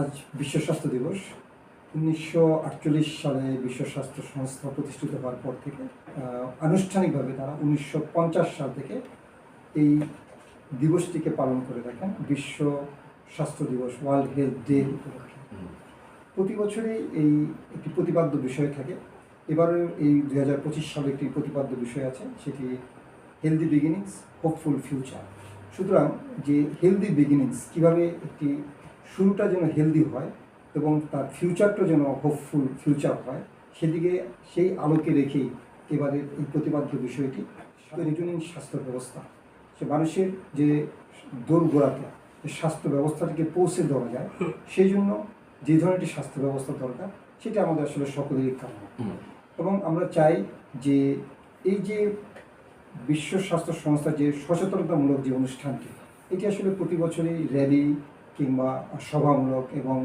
আজ বিশ্ব স্বাস্থ্য দিবস। উনিশশো আটচল্লিশ সালে বিশ্ব স্বাস্থ্য সংস্থা প্রতিষ্ঠিত হওয়ার পর থেকে আনুষ্ঠানিকভাবে তারা উনিশশো পঞ্চাশ সাল থেকে এই দিবসটিকে পালন করে থাকেন। বিশ্ব স্বাস্থ্য দিবস, ওয়ার্ল্ড হেলথ ডে উপলক্ষে। প্রতি বছরই এই একটি প্রতিপাদ্য বিষয় থাকে। এবারে এই দুই হাজার পঁচিশ সালে একটি প্রতিপাদ্য বিষয় আছে, সেটি হেলদি বিগিনিংস হোপফুল ফিউচার সুতরাং যে হেলদি বিগিনিংস কীভাবে একটি শুরুটা যেন হেলদি হয় এবং তার ফিউচারটা যেন হোপফুল ফিউচার হয় সেদিকে সেই আলোকে রেখেই এবারের এই প্রতিপাদ্য বিষয়টি রিজনিং স্বাস্থ্য ব্যবস্থা। সে মানুষের যে দোরগোড়াতে যে স্বাস্থ্য ব্যবস্থাটিকে পৌঁছে দেওয়া যায় সেই জন্য যে ধরনের স্বাস্থ্য ব্যবস্থা দরকার সেটা আমাদের আসলে সকলেরই কাম্য। এবং আমরা চাই যে এই যে বিশ্ব স্বাস্থ্য সংস্থা যে সচেতনতামূলক যে অনুষ্ঠানটি এটি আসলে প্রতি বছরই র্যালি কিংবা সভামূলক এবং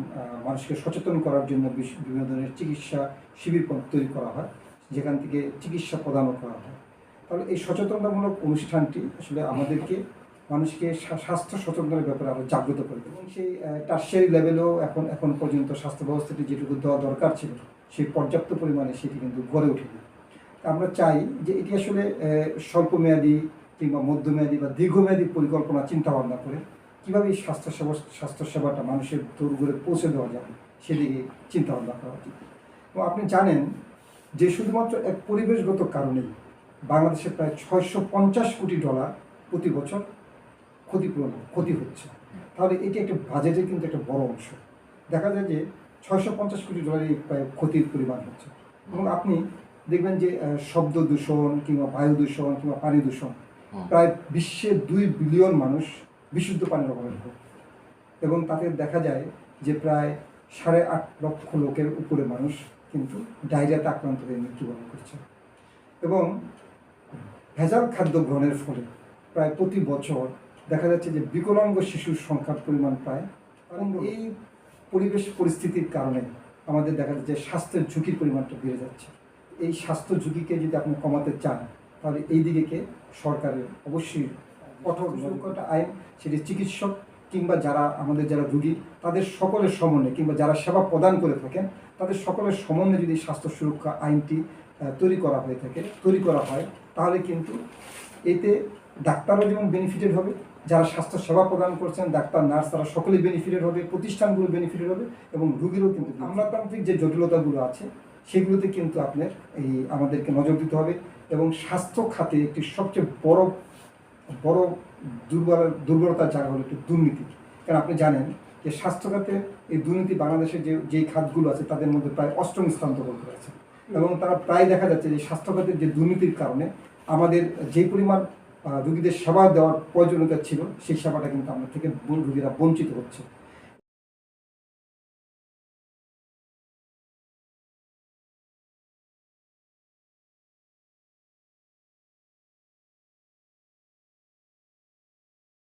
মানুষকে সচেতন করার জন্য বিভিন্ন ধরনের চিকিৎসা শিবির তৈরি করা হয়, যেখান থেকে চিকিৎসা প্রদানও করা হয় তাহলে এই সচেতনতামূলক অনুষ্ঠানটি আসলে আমাদেরকে মানুষকে স্বাস্থ্য সচেতনের ব্যাপারে আরও জাগ্রত করে। এবং সেই টার্সিয়ারি লেভেলেও এখন এখন পর্যন্ত স্বাস্থ্য ব্যবস্থাটি যেটুকু দেওয়া দরকার ছিল, সেই পর্যাপ্ত পরিমাণে সেটি কিন্তু গড়ে ওঠেনি আমরা চাই যে এটি আসলে স্বল্পমেয়াদী কিংবা মধ্যমেয়াদী বা দীর্ঘমেয়াদী পরিকল্পনা চিন্তা ভাবনা করে কীভাবে স্বাস্থ্য সেবা স্বাস্থ্য সেবাটা মানুষের দূরে পৌঁছে দেওয়া যাবে সেদিকে চিন্তা ভাবনা করা উচিত। এবং আপনি জানেন যে শুধুমাত্র এক পরিবেশগত কারণেই বাংলাদেশে প্রায় ছয়শো পঞ্চাশ কোটি ডলার প্রতি বছর ক্ষতিপূরণ ক্ষতি হচ্ছে। তাহলে এটি একটা বাজেটের কিন্তু একটা বড় অংশ। দেখা যায় যে ছয়শো পঞ্চাশ কোটি ডলারের এই প্রায় ক্ষতির পরিমাণ হচ্ছে। এবং আপনি দেখবেন যে শব্দ দূষণ কিংবা বায়ু দূষণ কিংবা পানি দূষণ প্রায় বিশ্বে দুই বিলিয়ন মানুষ বিশুদ্ধ পানির ভোগে এবং তাতে দেখা যায় যে প্রায় সাড়ে আট লক্ষ লোকের উপরে মানুষ কিন্তু ডায়রিয়াতে আক্রান্ত হয়ে মৃত্যুবরণ করছে। এবং ভেজাল খাদ্য গ্রহণের ফলে প্রায় প্রতি বছর দেখা যাচ্ছে যে বিকলাঙ্গ শিশুর সংখ্যার পরিমাণ প্রায় এবং এই পরিবেশ পরিস্থিতির কারণে আমাদের দেখা যাচ্ছে স্বাস্থ্যের ঝুঁকির পরিমাণটা বেড়ে যাচ্ছে। এই স্বাস্থ্য ঝুঁকিকে যদি আপনি কমাতে চান, তাহলে এই দিকে সরকারের অবশ্যই কঠোর সুরক্ষাটা আইন সেটি চিকিৎসক কিংবা যারা আমাদের যারা রুগী তাদের সকলের সমন্বয়ে কিংবা যারা সেবা প্রদান করে থাকেন তাদের সকলের সমন্বয়ে যদি স্বাস্থ্য সুরক্ষা আইনটি তৈরি করা হয়ে থাকে তৈরি করা হয় তাহলে কিন্তু এতে ডাক্তারও যেমন বেনিফিটেড হবে যারা স্বাস্থ্য সেবা প্রদান করছেন ডাক্তার নার্স তারা সকলেই বেনিফিটেড হবে প্রতিষ্ঠানগুলো বেনিফিটেড হবে এবং রুগীরও কিন্তু আমলাতান্ত্রিক যে জটিলতাগুলো আছে সেগুলোতে কিন্তু আপনার এই আমাদেরকে নজর দিতে হবে এবং স্বাস্থ্য খাতে একটি সবচেয়ে বড় বড় দুর্বল, দুর্বলতার জায়গা হলো একটি দুর্নীতি। কারণ আপনি জানেন যে স্বাস্থ্য খাতে এই দুর্নীতি বাংলাদেশের যে যেই খাতগুলো আছে তাদের মধ্যে প্রায় অষ্টম স্থান দখল করে আছে। এবং তারা প্রায় দেখা যাচ্ছে যে স্বাস্থ্য খাতের যে দুর্নীতির কারণে আমাদের যে পরিমাণ রুগীদের সেবা দেওয়ার প্রয়োজনীয়তা ছিল, সেই সেবাটা কিন্তু আমাদের থেকে রুগীরা বঞ্চিত হচ্ছে।